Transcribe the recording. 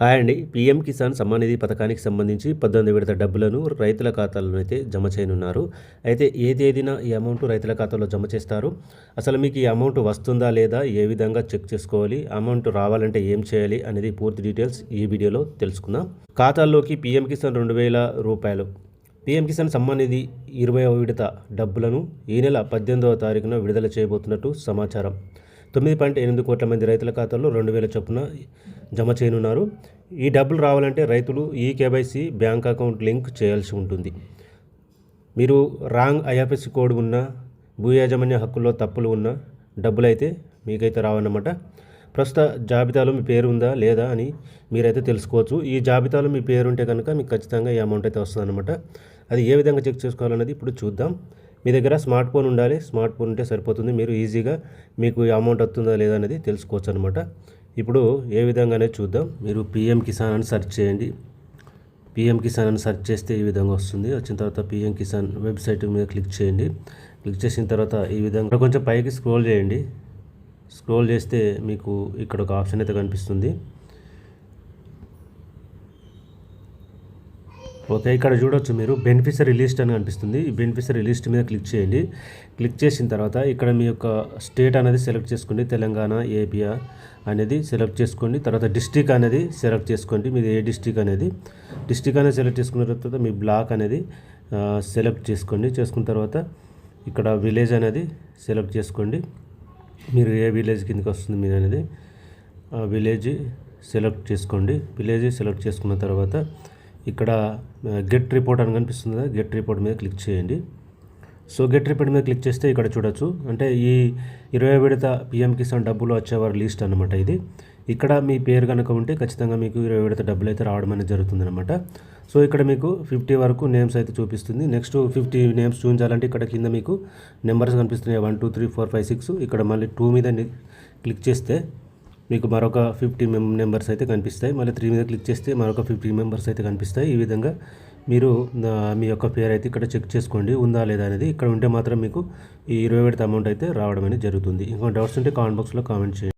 Hi అండి. PM Kisan Samman Nidhi పథకానికి సంబంధించి పద్దెనిమిది విడత డబ్బులను రైతుల ఖాతాల్లో అయితే జమ చేయనున్నారు. అయితే ఏ తేదీన ఈ అమౌంట్ రైతుల ఖాతాలో జమ చేస్తారు? అసలు మీకు ఈ అమౌంట్ వస్తుందా లేదా? ఏ విధంగా చెక్ చేసుకోవాలి? అమౌంట్ రావాలంటే ఏం చేయాలి? అనేది పూర్తి డీటెయిల్స్ ఈ వీడియోలో తెలుసుకుందాం. ఖాతాల్లోకి పీఎం కిసాన్ రెండు వేల రూపాయలు. పీఎం కిసాన్ సమ్మాన్ నిధి ఇరవై విడత డబ్బులను ఈ నెల పద్దెనిమిదవ తారీఖున విడుదల చేయబోతున్నట్టు సమాచారం. తొమ్మిది పాయింట్ ఎనిమిది కోట్ల మంది రైతుల ఖాతాల్లో రెండు వేల చొప్పున జమ చేయనున్నారు. ఈ డబ్బులు రావాలంటే రైతులు ఈ కేవైసీ బ్యాంక్ అకౌంట్ లింక్ చేయాల్సి ఉంటుంది. మీరు రాంగ్ ఐఎఫ్ఎస్సి కోడ్ ఉన్న భూ యాజమాన్య హక్కుల్లో తప్పులు ఉన్న డబ్బులు అయితే మీకైతే రావన్నమాట. ప్రస్తుత జాబితాలో మీ పేరు ఉందా లేదా అని మీరైతే తెలుసుకోవచ్చు. ఈ జాబితాలో మీ పేరు ఉంటే కనుక మీకు ఖచ్చితంగా ఈ అమౌంట్ అయితే వస్తుందన్నమాట. అది ఏ విధంగా చెక్ చేసుకోవాలన్నది ఇప్పుడు చూద్దాం. మీ దగ్గర స్మార్ట్ ఫోన్ ఉండాలి. స్మార్ట్ ఫోన్ ఉంటే సరిపోతుంది. మీరు ఈజీగా మీకు అమౌంట్ వస్తుందా లేదా అనేది తెలుసుకోవచ్చు అనమాట ఇప్పుడు ఏ విధంగానే చూద్దాం. మీరు పిఎం కిసాన్ అని సెర్చ్ చేయండి. పిఎం కిసాన్ అని సెర్చ్ చేస్తే ఈ విధంగా వస్తుంది. వచ్చిన తర్వాత పిఎం కిసాన్ వెబ్సైట్ మీద క్లిక్ చేయండి. క్లిక్ చేసిన తర్వాత ఈ విధంగా కొంచెం పైకి స్క్రోల్ చేయండి. స్క్రోల్ చేస్తే మీకు ఇక్కడ ఒక ఆప్షన్ అయితే కనిపిస్తుంది. ఓకే ఇక్కడ చూడొచ్చు మీరు. బెనిఫిషరీ లిస్ట్ అని కనిపిస్తుంది. ఈ బెనిఫిషరీ లిస్ట్ మీద క్లిక్ చేయండి. క్లిక్ చేసిన తర్వాత ఇక్కడ మీ యొక్క స్టేట్ అనేది సెలెక్ట్ చేసుకోండి. తెలంగాణ ఏపీఆ అనేది సెలెక్ట్ చేసుకోండి. తర్వాత డిస్టిక్ అనేది సెలెక్ట్ చేసుకోండి. మీది ఏ డిస్టిక్ అనేది? డిస్టిక్ అనేది సెలెక్ట్ చేసుకున్న తర్వాత మీ బ్లాక్ అనేది సెలెక్ట్ చేసుకోండి. చేసుకున్న తర్వాత ఇక్కడ విలేజ్ అనేది సెలెక్ట్ చేసుకోండి. మీరు ఏ విలేజ్ కిందకి వస్తుంది మీరు అనేది? విలేజ్ సెలెక్ట్ చేసుకోండి. విలేజ్ సెలెక్ట్ చేసుకున్న తర్వాత ఇక్కడ గెట్ రిపోర్ట్ అని కనిపిస్తుంది కదా గెట్ రిపోర్ట్ మీద క్లిక్ చేయండి. సో గెట్ రిపోర్ట్ మీద క్లిక్ చేస్తే ఇక్కడ చూడొచ్చు. అంటే ఈ ఇరవై విడత పిఎం కిసాన్ డబ్బులు వచ్చేవారు లిస్ట్ అనమాట ఇది. ఇక్కడ మీ పేరు కనుక ఉంటే ఖచ్చితంగా మీకు ఇరవై విడత డబ్బులు అయితే రావడం అనేది జరుగుతుంది అనమాట సో ఇక్కడ మీకు ఫిఫ్టీ వరకు నేమ్స్ అయితే చూపిస్తుంది. నెక్స్ట్ ఫిఫ్టీ నేమ్స్ చూపించాలంటే ఇక్కడ కింద మీకు నెంబర్స్ కనిపిస్తున్నాయి. One two three four five six ఇక్కడ మళ్ళీ టూ మీద క్లిక్ చేస్తే మీకు మరొక ఫిఫ్టీ మెం నెంబర్స్ అయితే కనిపిస్తాయి. మళ్ళీ త్రీ మీద క్లిక్ చేస్తే మరొక ఫిఫ్టీ మెంబర్స్ అయితే కనిపిస్తాయి. ఈ విధంగా మీరు మీ యొక్క పేరు అయితే ఇక్కడ చెక్ చేసుకోండి. ఉందా లేదా అనేది ఇక్కడ ఉంటే మాత్రం మీకు ఈ ఇరవై విడత అమౌంట్ అయితే రావడం అనేది జరుగుతుంది. ఇంకో డౌట్స్ ఉంటే కామెంట్ బాక్స్లో కామెంట్ చేయండి.